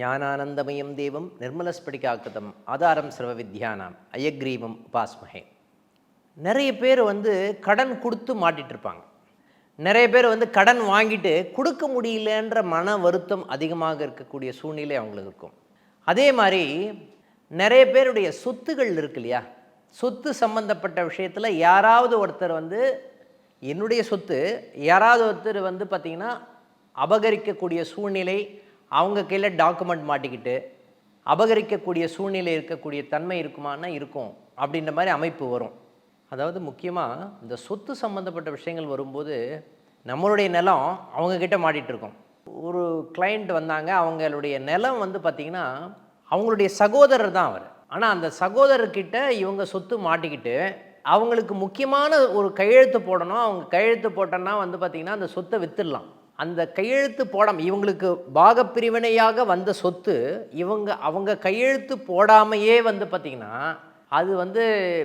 ஞானானந்தமயம் தேவம் நிர்மலஸ்படிகாக்கிருதம் ஆதாரம் சர்வ வித்யானாம் அயக்ரீவம் உபாஸ்மகே. நிறைய பேர் வந்து கடன் கொடுத்து மாட்டிட்டு இருப்பாங்க நிறைய பேர் வந்து கடன் வாங்கிட்டு கொடுக்க முடியலன்ற மன வருத்தம் அதிகமாக இருக்கக்கூடிய சூழ்நிலை அவங்களுக்கு இருக்கும். அதே மாதிரி நிறைய பேருடைய சொத்துகள் இருக்கு இல்லையா? சொத்து சம்பந்தப்பட்ட விஷயத்தில் யாராவது ஒருத்தர் வந்து என்னுடைய சொத்து யாராவது ஒருத்தர் வந்து பார்த்திங்கன்னா அபகரிக்கக்கூடிய சூழ்நிலை அவங்க கையில் டாக்குமெண்ட் மாட்டிக்கிட்டு அபகரிக்கக்கூடிய சூழ்நிலை இருக்கக்கூடிய தன்மை இருக்குமானா இருக்கும் அப்படின்ற மாதிரி அமைப்பு வரும். அதாவது முக்கியமாக இந்த சொத்து சம்மந்தப்பட்ட விஷயங்கள் வரும்போது நம்மளுடைய நிலம் அவங்கக்கிட்ட மாட்டிகிட்டு இருக்கோம். ஒரு கிளைண்ட் வந்தாங்க அவங்களுடைய நிலம் வந்து பார்த்திங்கன்னா அவங்களுடைய சகோதரர் தான் அவர். ஆனால் அந்த சகோதரர்கிட்ட இவங்க சொத்து மாட்டிக்கிட்டு அவங்களுக்கு முக்கியமான ஒரு கையெழுத்து போடணும். அவங்க கையெழுத்து போட்டோன்னா வந்து பார்த்திங்கன்னா அந்த சொத்தை விற்றுடலாம் அந்த கையெழுத்து போடாம இவங்களுக்கு பாகப்பிரிவினையாக வந்த சொத்து இவங்க அவங்க கையெழுத்து போடாமையே வந்து பார்த்திங்கன்னா அது வந்து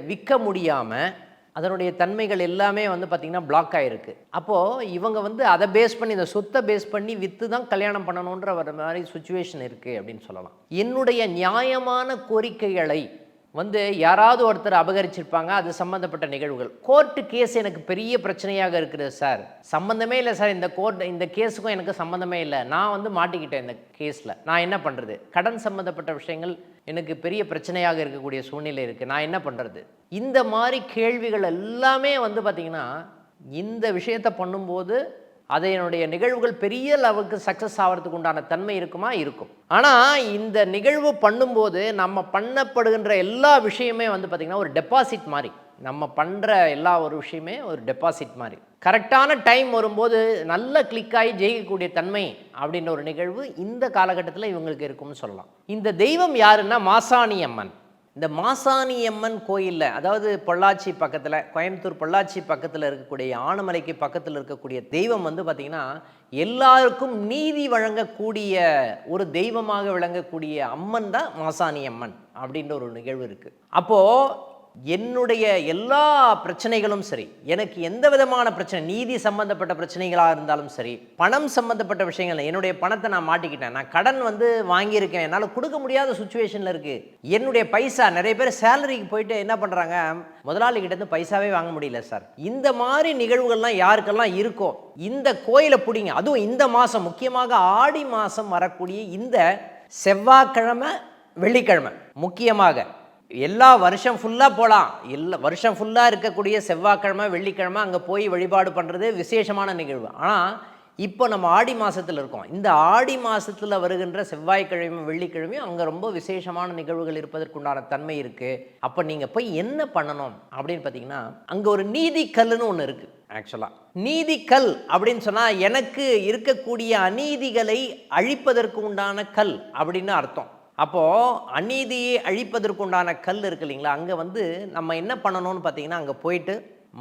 விற்க முடியாமல் அதனுடைய தன்மைகள் எல்லாமே வந்து பார்த்திங்கன்னா பிளாக் ஆகிருக்கு அப்போது இவங்க வந்து அதை பேஸ் பண்ணி இந்த சொத்தை பேஸ் பண்ணி விற்று தான் கல்யாணம் பண்ணணுன்ற ஒரு மாதிரி சுச்சுவேஷன் இருக்குது அப்படின்னு சொல்லலாம். என்னுடைய நியாயமான கோரிக்கைகளை வந்து யாராவது ஒருத்தர் அபகரிச்சிருப்பாங்க அது சம்மந்தப்பட்ட நிகழ்வுகள். கோர்ட்டு கேஸ் எனக்கு பெரிய பிரச்சனையாக இருக்குது சார் சம்மந்தமே இல்லை சார் இந்த கோர்ட் இந்த கேஸுக்கும் எனக்கு சம்மந்தமே இல்லை. நான் வந்து மாட்டிக்கிட்டேன் இந்த கேஸில் நான் என்ன பண்ணுறது கடன் சம்மந்தப்பட்ட விஷயங்கள் எனக்கு பெரிய பிரச்சனையாக இருக்கக்கூடிய சூழ்நிலை இருக்குது நான் என்ன பண்ணுறது இந்த மாதிரி கேள்விகள் எல்லாமே வந்து பார்த்திங்கன்னா இந்த விஷயத்தை பண்ணும்போது அதனுடைய நிகழ்வுகள் பெரிய லெவலுக்கு சக்ஸஸ் ஆகிறதுக்கு உண்டான தன்மை இருக்குமா? இருக்கும். ஆனால் இந்த நிகழ்வு பண்ணும்போது நம்ம பண்ணப்படுகின்ற எல்லா விஷயமே வந்து பார்த்திங்கன்னா ஒரு டெபாசிட் மாதிரி நம்ம பண்ணுற எல்லா ஒரு விஷயமே ஒரு டெபாசிட் மாதிரி கரெக்டான டைம் வரும்போது நல்ல கிளிக்காகி ஜெயிக்கக்கூடிய தன்மை அப்படின்ற ஒரு நிகழ்வு இந்த காலகட்டத்தில் இவங்களுக்கு இருக்கும்னு சொல்லலாம். இந்த தெய்வம் யாருன்னா மாசாணி அம்மன் இந்த மாசாணியம்மன் கோயிலில் அதாவது பொள்ளாச்சி பக்கத்தில் கோயம்புத்தூர் பொள்ளாச்சி பக்கத்தில் இருக்கக்கூடிய ஆனமலைக்கு பக்கத்தில் இருக்கக்கூடிய தெய்வம் வந்து பார்த்திங்கன்னா எல்லாருக்கும் நீதி வழங்கக்கூடிய ஒரு தெய்வமாக விளங்கக்கூடிய அம்மன் தான் மாசாணி அம்மன் அப்படின்ற ஒரு நிகழ்வு இருக்குது அப்போது என்னுடைய எல்லா பிரச்சனைகளும் சரி எனக்கு எந்த விதமான பிரச்சனை நீதி சம்பந்தப்பட்ட பிரச்சனைகளாக இருந்தாலும் சரி பணம் சம்பந்தப்பட்ட விஷயங்கள் என்னுடைய பணத்தை நான் மாட்டிக்கிட்டேன். நான் கடன் வந்து வாங்கியிருக்கேன். என்னால் கொடுக்க முடியாத சுச்சுவேஷனில் இருக்குது என்னுடைய பைசா நிறைய பேர் சேலரிக்கு போயிட்டு என்ன பண்ணுறாங்க முதலாளிகிட்ட இருந்து பைசாவே வாங்க முடியல சார். இந்த மாதிரி நிகழ்வுகள்லாம் யாருக்கெல்லாம் இருக்கோ இந்த கோயிலை பிடிங்க. அதுவும் இந்த மாதம் முக்கியமாக ஆடி மாதம் வரக்கூடிய இந்த செவ்வாய்க்கிழமை வெள்ளிக்கிழமை. முக்கியமாக எல்லா வருஷம் ஃபுல்லாக போகலாம் எல்லா வருஷம் ஃபுல்லாக இருக்கக்கூடிய செவ்வாய்க்கிழமை வெள்ளிக்கிழமை அங்கே போய் வழிபாடு பண்ணுறது விசேஷமான நிகழ்வு. ஆனால் இப்போ நம்ம ஆடி மாதத்தில் இருக்கோம். இந்த ஆடி மாதத்தில் வருகின்ற செவ்வாய்க்கிழமை வெள்ளிக்கிழமையும் அங்கே ரொம்ப விசேஷமான நிகழ்வுகள் இருப்பதற்குண்டான தன்மை இருக்குது அப்போ நீங்கள் போய் என்ன பண்ணணும் அப்படின்னு பார்த்தீங்கன்னா அங்கே ஒரு நீதி கல்லுன்னு ஒன்று இருக்குது ஆக்சுவலாக நீதிக்கல் அப்படின்னு சொன்னால் எனக்கு இருக்கக்கூடிய அநீதிகளை அழிப்பதற்கு உண்டான கல் அப்படின்னு அர்த்தம். அப்போது அநீதியை அழிப்பதற்குண்டான கல் இருக்கு இல்லைங்களா? அங்கே வந்து நம்ம என்ன பண்ணணும்னு பார்த்தீங்கன்னா அங்கே போயிட்டு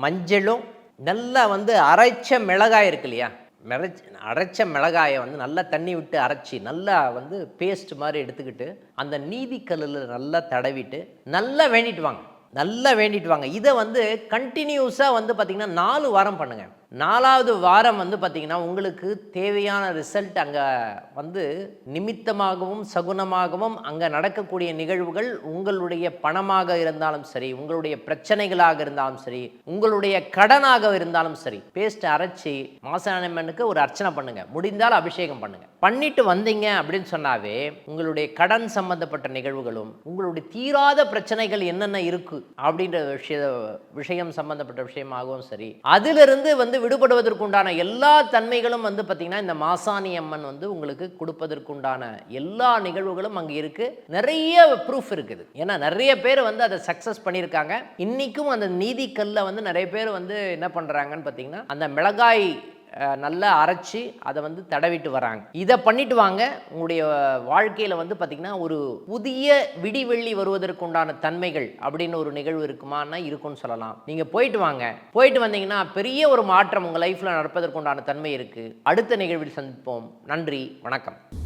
மஞ்சளும் நல்லா வந்து அரைச்ச மிளகாய் இருக்கு இல்லையா? மிளச் அரைச்ச மிளகாயை வந்து நல்லா தண்ணி விட்டு அரைச்சி நல்லா வந்து பேஸ்ட் மாதிரி எடுத்துக்கிட்டு அந்த நீதி கல்லில் நல்லா தடவிட்டு நல்லா வேண்டிட்டு வாங்க. நல்லா வேண்டிட்டு வாங்க. இதை வந்து கண்டினியூஸாக வந்து பார்த்திங்கன்னா நாலு வாரம் பண்ணுங்கள் நாலாவது வாரம் வந்து பார்த்திங்கன்னா உங்களுக்கு தேவையான ரிசல்ட் அங்கே வந்து நிமித்தமாகவும் சகுனமாகவும் அங்கே நடக்கக்கூடிய நிகழ்வுகள் உங்களுடைய பணமாக இருந்தாலும் சரி உங்களுடைய பிரச்சனைகளாக இருந்தாலும் சரி உங்களுடைய கடனாக இருந்தாலும் சரி பேஸ்ட் அரைச்சி மாசாணம்மனுக்கு ஒரு அர்ச்சனை பண்ணுங்கள் முடிந்தால் அபிஷேகம் பண்ணுங்கள் பண்ணிட்டு வந்தீங்க அப்படின்னு சொன்னாவே உங்களுடைய கடன் சம்பந்தப்பட்ட நிகழ்வுகளும் உங்களுடைய தீராத பிரச்சனைகள் என்னென்ன இருக்கு அப்படின்ற விஷய விஷயம் சம்பந்தப்பட்ட விஷயமாகவும் சரி அதிலிருந்து வந்து விடுபடுவதற்குண்டான எல்லா தன்மைகளும் வந்து பார்த்திங்கன்னா இந்த மாசாணி அம்மன் வந்து உங்களுக்கு கொடுப்பதற்குண்டான எல்லா நிகழ்வுகளும் அங்கே இருக்குது நிறைய ப்ரூஃப் இருக்குது. ஏன்னா நிறைய பேர் வந்து அதை சக்ஸஸ் பண்ணியிருக்காங்க. இன்றைக்கும் அந்த நீதிக்கல்லை வந்து நிறைய பேர் வந்து என்ன பண்ணுறாங்கன்னு பார்த்தீங்கன்னா அந்த மிளகாய் நல்லா அரைச்சி அதை வந்து தடவிட்டு வராங்க. இதை பண்ணிட்டு வாங்க. உங்களுடைய வாழ்க்கையில் வந்து பார்த்திங்கன்னா ஒரு புதிய விடிவெள்ளி வருவதற்குண்டான தன்மைகள் அப்படின்னு ஒரு நிகழ்வு இருக்குமானா இருக்கும்னு சொல்லலாம். நீங்கள் போயிட்டு வாங்க. போயிட்டு வந்தீங்கன்னா பெரிய ஒரு மாற்றம் உங்கள் லைஃப்பில் நடப்பதற்குண்டான தன்மை இருக்குது அடுத்த நிகழ்வில் சந்திப்போம். நன்றி. வணக்கம்.